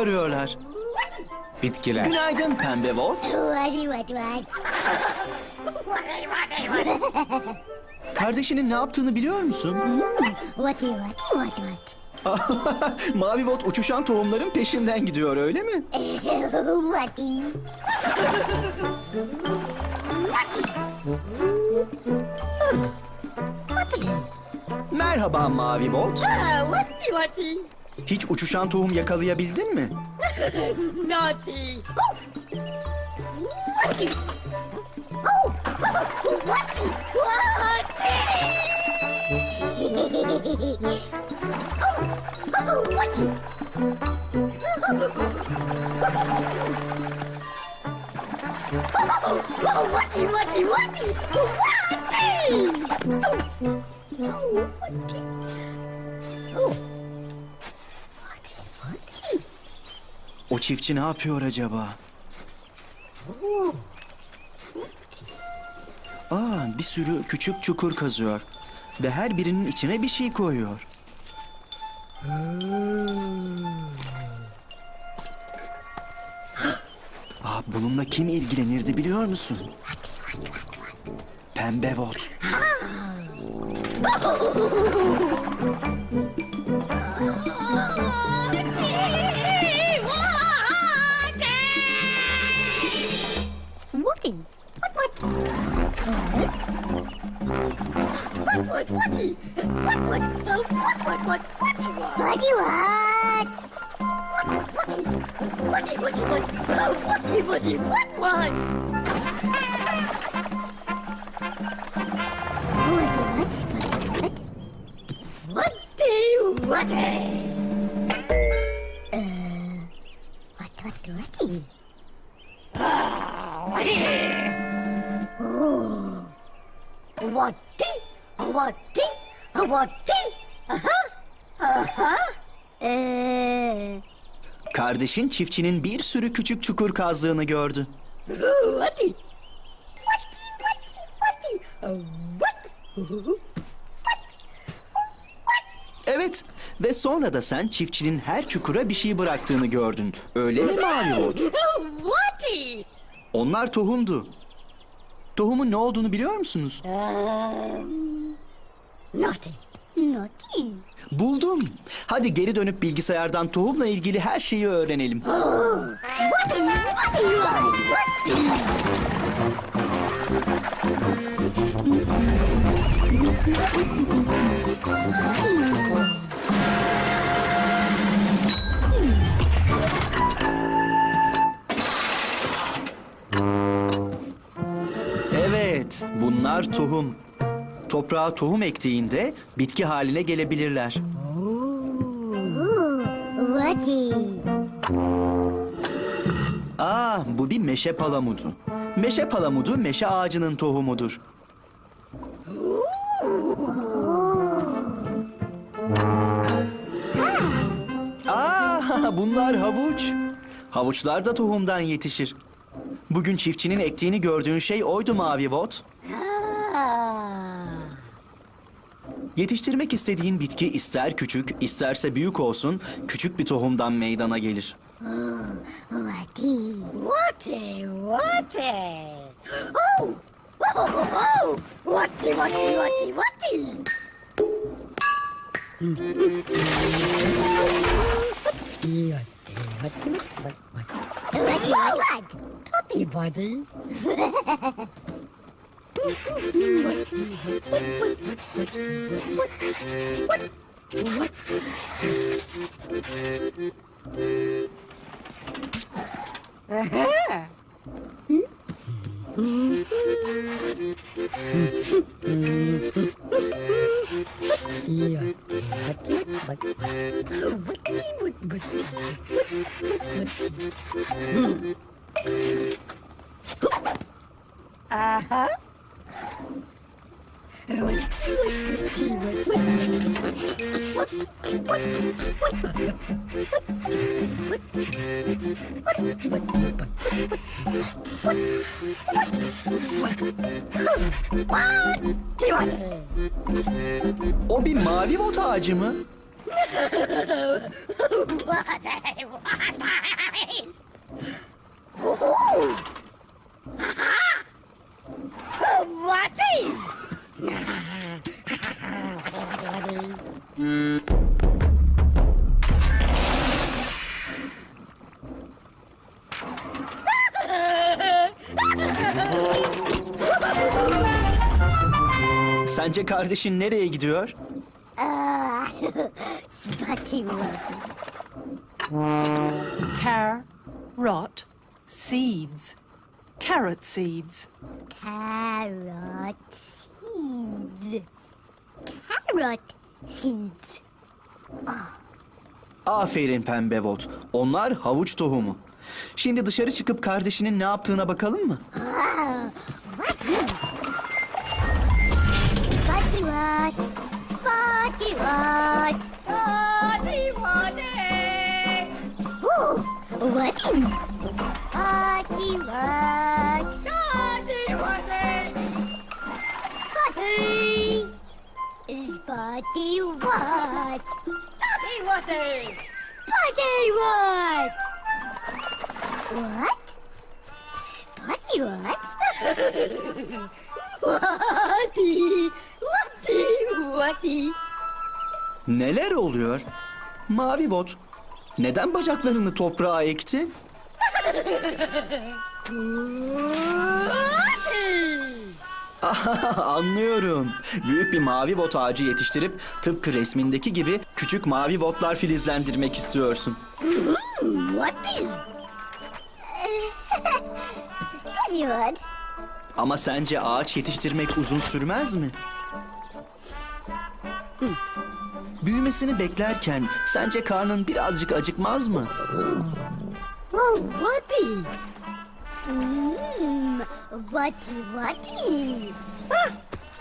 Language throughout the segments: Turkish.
çıkarıyorlar. Bitkiler. Günaydın pembe Volt. What what what? Kardeşinin ne yaptığını biliyor musun? What what what what? Mavi Volt uçuşan tohumların peşinden gidiyor öyle mi? What? Merhaba Mavi Volt. Whatty whatty, Hiç uçuşan tohum yakalayabildin mi? naughty. Oh, O çiftçi ne yapıyor acaba? Aa, bir sürü küçük çukur kazıyor. Ve her birinin içine bir şey koyuyor. Aa, bununla kim ilgilenirdi biliyor musun? Pembe Volt. what what, oh, what what what whatty what, What what? whatty whatty what, oh, whatty whatty what what. What what? Whatty whatty. What what what? Whatty, whatty, whatty. Ee, Kardeşin çiftçinin bir sürü küçük çukur kazdığını gördü. What? Evet ve sonra da sen çiftçinin her çukura bir şey bıraktığını gördün. Öyle mi whatty. Onlar tohumdu. Tohumun ne olduğunu biliyor musunuz? Naughty. naughty. Buldum. Hadi geri dönüp bilgisayardan tohumla ilgili her şeyi öğrenelim. What? Evet, bunlar tohum. Toprağa tohum ektiğinde bitki haline gelebilirler. What? Aa, bu bir meşe palamudu. Meşe palamudu meşe ağacının tohumudur. Aa, bunlar havuç. Havuçlar da tohumdan yetişir. Bugün çiftçinin ektiğini gördüğün şey oydu Mavi Vot. Yetiştirmek istediğin bitki ister küçük, isterse büyük olsun, küçük bir tohumdan meydana gelir. What? Whatty, whatty. Oh, oh, oh, oh. Whatty, whatty, whatty, whatty. What? What? Whatty, buddy. Whatty, whatty. O bir mavi vot ağacı mı? Sence kardeşin nereye gidiyor? Ah, Wotty. Carrot seeds. Carrot seeds. Carrot seeds. Carrot seeds. Aferin pembe vot. Onlar havuç tohumu. Şimdi dışarı çıkıp kardeşinin ne yaptığına bakalım mı? Spotty Spotty Wat. Spotty Watty! Spotty Wat. What? Spotty Wat? Watty! Watty! Watty! Neler oluyor? Mavi bot. Neden bacaklarını toprağa ektin? Anlıyorum. Büyük bir mavi vot ağacı yetiştirip tıpkı resmindeki gibi küçük mavi votlar filizlendirmek istiyorsun. Wat. Ama sence ağaç yetiştirmek uzun sürmez mi? Büyümesini beklerken sence karnın birazcık acıkmaz mı? Oh, Watty! Mmm, Watty Watty.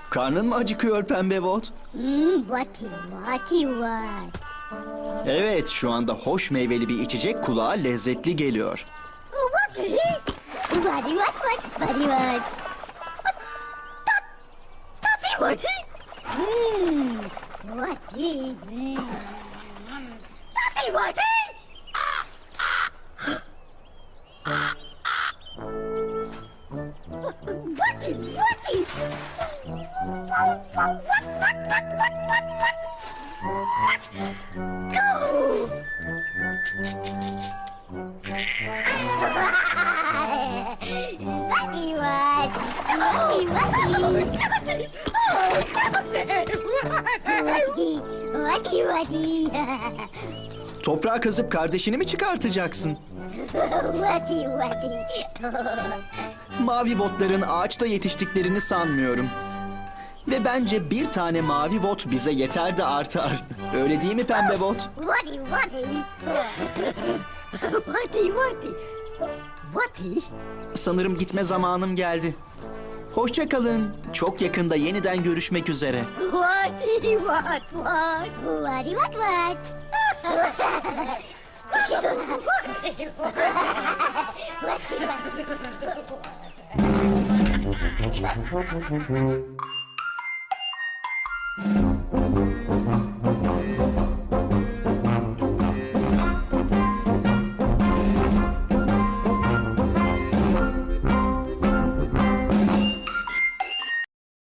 Karnın mı acıkıyor pembe vot? Mmm, Watty Watty Wat. Evet, şu anda hoş meyveli bir içecek kulağa lezzetli geliyor. Watty! Watty Wat Wat Spotty Wat. Spotty Watty! Mmm, Watty. Spotty Wat. Watty Watty. Oh, stop it! Watty Watty Watty. Toprağa kazıp kardeşini mi çıkartacaksın? Watty Watty. Mavi votların ağaçta yetiştiklerini sanmıyorum. Ve bence bir tane mavi vot bize yeter de artar. Öyle değil mi pembe vot? Watty Watty. Watty, Watty! Watty? Sanırım gitme zamanım geldi. Hoşça kalın. Çok yakında yeniden görüşmek üzere. Watty, what, what? Watty Wat Wat. Watty Wat.